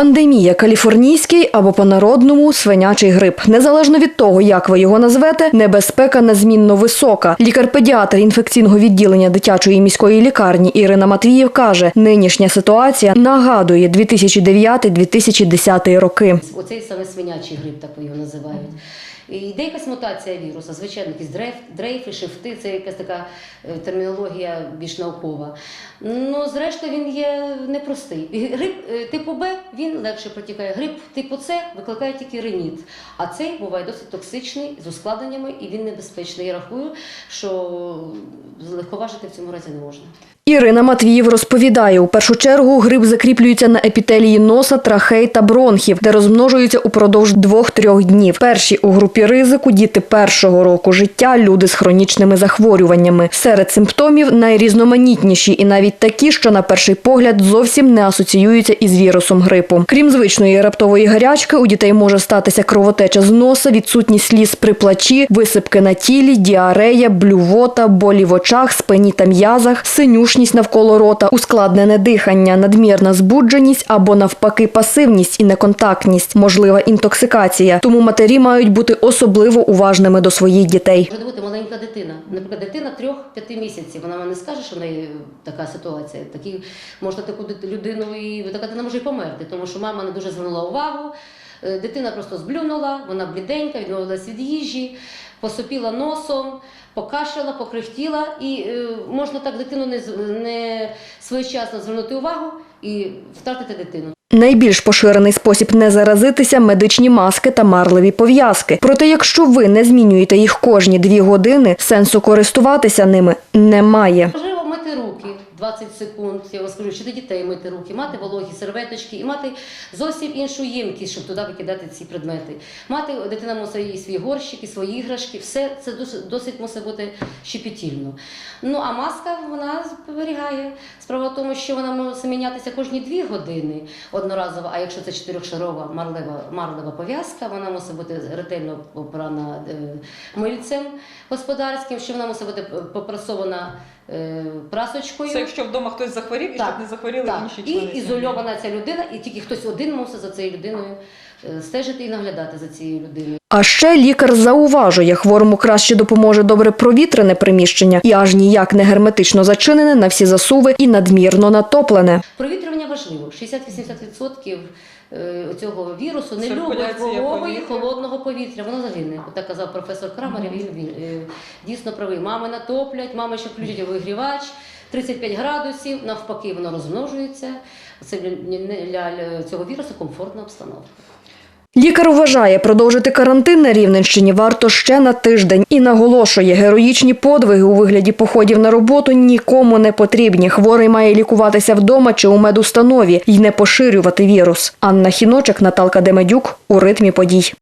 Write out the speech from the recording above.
Пандемія каліфорнійський або по-народному свинячий грип. Незалежно від того, як ви його назвете, небезпека незмінно висока. Лікар-педіатр інфекційного відділення дитячої міської лікарні Ірина Матвіїв каже, нинішня ситуація нагадує 2009-2010 роки. Оцей саме свинячий грип, так його називають. І йде якась мутація віруса, звичайно, якісь дрейф, дрейфи, шифти, це якась така е, термінологія більш наукова. Ну, зрештою, він є непростий. Грип е, типу Б він легше протікає. Грип типу С викликає тільки реніт. А цей буває досить токсичний, з ускладненнями, і він небезпечний. Я рахую, що легковажити в цьому разі не можна. Ірина Матвіїв розповідає, у першу чергу грип закріплюється на епітелії носа, трахей та бронхів, де розмножуються упродовж двох-трьох днів. Перші у групі ризику діти першого року життя, люди з хронічними захворюваннями. Серед симптомів найрізноманітніші і навіть такі, що на перший погляд зовсім не асоціюються із вірусом грипу. Крім звичної раптової гарячки, у дітей може статися кровотеча з носа, відсутність сліз при плачі, висипки на тілі, діарея, блювота, болі в очах, спині та м'язах, синюшність навколо рота, ускладнене дихання, надмірна збудженість або навпаки пасивність і неконтактність, можлива інтоксикація. Тому матері мають бути особливо уважними до своїх дітей. Дитина. Наприклад, дитина 3-5 місяців. Вона вам не скаже, що в неї така ситуація. Такі можна таку людину і така дитина може і померти, тому що мама не дуже звернула увагу. Е, Дитина просто зблюнула, вона бліденька, відмовилась від їжі, посопіла носом, покашляла, покрихтіла, і е, можна так дитину не, не своєчасно звернути увагу і втратити дитину. Найбільш поширений спосіб не заразитися медичні маски та марливі пов'язки. Проте, якщо ви не змінюєте їх кожні дві години, сенсу користуватися ними немає. Можливо, мити руки 20 секунд. Я вам скажу, чи до дітей мити руки, мати вологі серветочки і мати зовсім іншу ємкість, щоб туди викидати ці предмети. Мати дитина мусить і свій горщик, і свої іграшки. Все це досить, мусить бути щепетільно. Ну а маска вона зберігає. Справа в тому, що вона може мінятися кожні 2 години одноразово. А якщо це чотирьохшарова марлева, марлева пов'язка, вона мусить бути ретельно попрана е, мильцем господарським, що вона мусить бути попрасована е, прасочкою. Якщо вдома хтось захворів і Так, щоб не захворіли Так, інші і ізольована ця людина, і тільки хтось один мусить за цією людиною е, стежити і наглядати за цією людиною. А ще лікар зауважує, хворому краще допоможе добре провітрене приміщення і аж ніяк не герметично зачинене на всі засуви і надмірно натоплене. Провітрювання важливо. 60-80% е, цього вірусу не любить вологого і повітря. холодного повітря. Воно загине. Отак казав професор Крамер. Він, він е, дійсно правий. Мами натоплять, мами ще включать вигрівач. 35 градусів, навпаки, воно розмножується. Це для, цього вірусу комфортна обстановка. Лікар вважає, продовжити карантин на Рівненщині варто ще на тиждень і наголошує, героїчні подвиги у вигляді походів на роботу нікому не потрібні. Хворий має лікуватися вдома чи у медустанові і не поширювати вірус. Анна Хіночек, Наталка Демедюк у ритмі подій.